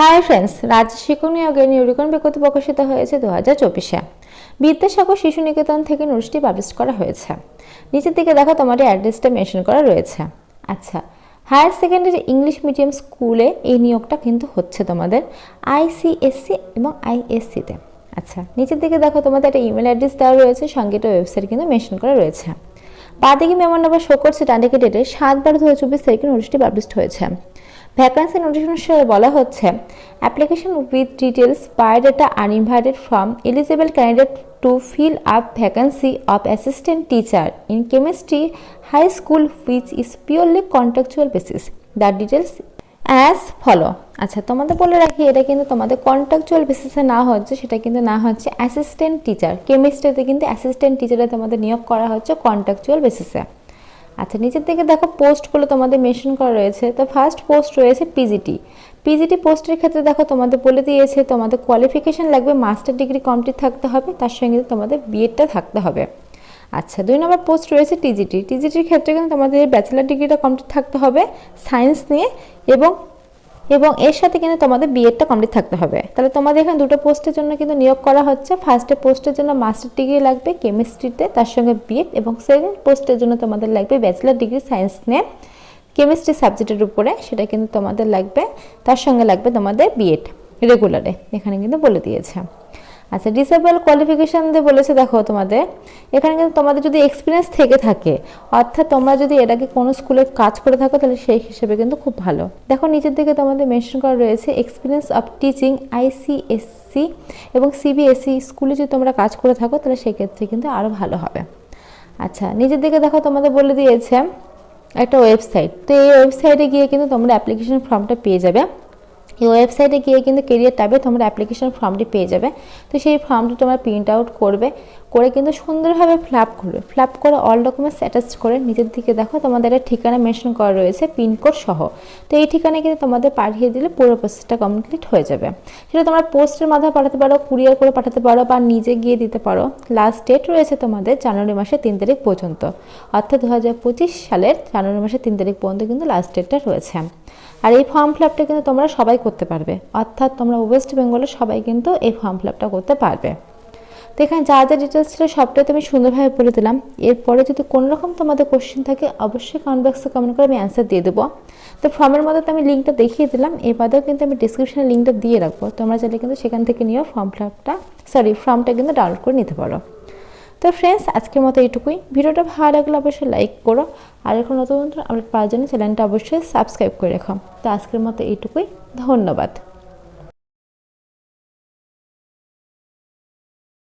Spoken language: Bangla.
হাই ফ্রেন্ডস রাজ্য শিক্ষক নিয়োগের নিউরিকন বিজ্ঞপ্তি প্রকাশিত হয়েছে দু হাজার চব্বিশে। বিদ্যাসাগর শিশু নিকেতন থেকে নোটিশটি পাবলিশ করা হয়েছে। নিচের দিকে দেখো তোমাদের অ্যাড্রেসটা মেনশন করা রয়েছে। আচ্ছা হায়ার সেকেন্ডারি ইংলিশ মিডিয়াম স্কুলে এই নিয়োগটা কিন্তু হচ্ছে তোমাদের আইসিএসসি এবং আইএসসিতে আচ্ছা নিচের দিকে দেখো তোমাদের একটা ইমেল অ্যাড্রেস দেওয়া রয়েছে, সঙ্গে একটা ওয়েবসাইট কিন্তু মেনশন করা রয়েছে। বাদিকে মেমোর নাম্বার শো করছে ডান ডেটে সাত বারো দু হাজার চব্বিশ তারিখে নোটিশটি পাবলিশড হয়েছে। ভ্যাকান্সি নোটিফিকেশনে বলা হচ্ছে application with details biodata uninvited from eligible candidate to fill up vacancy of assistant teacher in chemistry high school which is purely contractual basis the details as follow আচ্ছা তোমাদের বলে রাখি, এটা কিন্তু তোমাদের কন্ট্রাকচুয়াল বেসিসে না হচ্ছে, সেটা কিন্তু না হচ্ছে অ্যাসিস্ট্যান্ট টিচার কেমিস্ট্রিতে কিন্তু অ্যাসিস্ট্যান্ট টিচারে তোমাদের নিয়োগ করা হচ্ছে কন্ট্রাকচুয়াল বেসিসে আচ্ছা নিচের দিকে দেখো পোস্টগুলো তোমাদের মেনশন করা রয়েছে। তো ফার্স্ট পোস্ট রয়েছে পিজিটি পিজিটি পোস্টের ক্ষেত্রে দেখো তোমাদের বলে দিয়েছে, তোমাদের কোয়ালিফিকেশান লাগবে মাস্টার ডিগ্রি কমপ্লিট থাকতে হবে, তার সঙ্গে তোমাদের বিএডটা থাকতে হবে। আচ্ছা দুই নম্বর পোস্ট রয়েছে টিজিটি টিজিটির ক্ষেত্রে কিন্তু তোমাদের ব্যাচেলার ডিগ্রিটা কমপ্লিট থাকতে হবে সায়েন্স নিয়ে এবং এবং এর সাথে কিন্তু তোমাদের বিএডটা কমপ্লিট থাকতে হবে। তাহলে তোমাদের এখানে দুটো পোস্টের জন্য কিন্তু নিয়োগ করা হচ্ছে। ফার্স্টে পোস্টের জন্য মাস্টার ডিগ্রি লাগবে কেমিস্ট্রিতে তার সঙ্গে বিএড এবং সেকেন্ড পোস্টের জন্য তোমাদের লাগবে ব্যাচেলার ডিগ্রি সায়েন্স নিয়ে কেমিস্ট্রি সাবজেক্টের উপরে, সেটা কিন্তু তোমাদের লাগবে। তার সঙ্গে লাগবে তোমাদের বিএড রেগুলারে এখানে কিন্তু বলে দিয়েছে। আচ্ছা ডিসেবল কোয়ালিফিকেশান দিয়ে বলেছে, দেখো তোমাদের, এখানে কিন্তু তোমাদের যদি এক্সপিরিয়েন্স থেকে থাকে, অর্থাৎ তোমরা যদি এটাকে কোনো স্কুলে কাজ করে থাকো, তাহলে সেই হিসেবে কিন্তু খুব ভালো। দেখো, নিচের দিকে তোমাদের মেনশন করা রয়েছে এক্সপিরিয়েন্স অফ টিচিং আইসিএসসি এবং সিবিএসসি স্কুলে যদি তোমরা কাজ করে থাকো, তাহলে সেক্ষেত্রে কিন্তু আরও ভালো হবে। আচ্ছা নিজের দিকে দেখো, তোমাদের বলে দিয়েছে একটা ওয়েবসাইট তো এই ওয়েবসাইটে গিয়ে কিন্তু তোমরা অ্যাপ্লিকেশন ফর্মটা পেয়ে যাবে। এই ওয়েবসাইটে গিয়ে কিন্তু কেরিয়ার ট্যাবে তোমরা অ্যাপ্লিকেশন ফর্মটি পেয়ে যাবে। তো সেই ফর্মটি তোমরা প্রিন্ট আউট করবে, করে কিন্তু সুন্দরভাবে ফ্ল্যাপ করবে। ফ্ল্যাপ করে অল ডকুমেন্টস অ্যাটাচ করে নিচের দিকে দেখো তোমাদের একটা ঠিকানা মেনশন করা রয়েছে পিনকোড সহ। তো এই ঠিকানায় কিন্তু তোমাদের পাঠিয়ে দিলে পুরো প্রসেসটা কমপ্লিট হয়ে যাবে। সেটা তোমরা পোস্টের মাধ্যমে পাঠাতে পারো কুরিয়ার করে পাঠাতে পারো বা নিজে গিয়ে দিতে পারো। লাস্ট ডেট রয়েছে তোমাদের জানুয়ারি মাসের তিন তারিখ পর্যন্ত। অর্থাৎ দু পঁচিশ সালের জানুয়ারি মাসের তিন তারিখ পর্যন্ত কিন্তু লাস্ট ডেটটা রয়েছে। আর এই ফর্ম ফিলাপটা কিন্তু তোমরা সবাই করতে পারবে। অর্থাৎ তোমরা ওয়েস্ট বেঙ্গলে সবাই কিন্তু এই ফর্ম ফিলাপটা করতে পারবে। তো এখানে যা যা ডিটেলস ছিল সবটাই তুমি সুন্দরভাবে বলে দিলাম। এরপরে যদি কোনো রকম তোমাদের কোশ্চেন থাকে, অবশ্যই কমেন্ট বক্সে কমেন্ট করে আমি অ্যান্সার দিয়ে দেবো। তো ফর্মের মধ্যে তো আমি লিঙ্কটা দেখিয়ে দিলাম। এবারেও কিন্তু আমি ডিসক্রিপশনে লিঙ্কটা দিয়ে রাখব। তোমরা চাইলে কিন্তু সেখান থেকে নিয়েও ফর্ম ফিলাপটা সরি ফর্মটা কিন্তু ডাউনলোড করে নিতে পারো। তো ফ্রেন্ডস আজকের মতো এইটুকুই। ভিডিওটা ভালো লাগলে অবশ্যই লাইক করো। আর এখন নতুন নতুন আপডেট পাওয়ার জন্য চ্যানেলটা অবশ্যই সাবস্ক্রাইব করে রাখো। তো আজকের মতো এইটুকুই। ধন্যবাদ।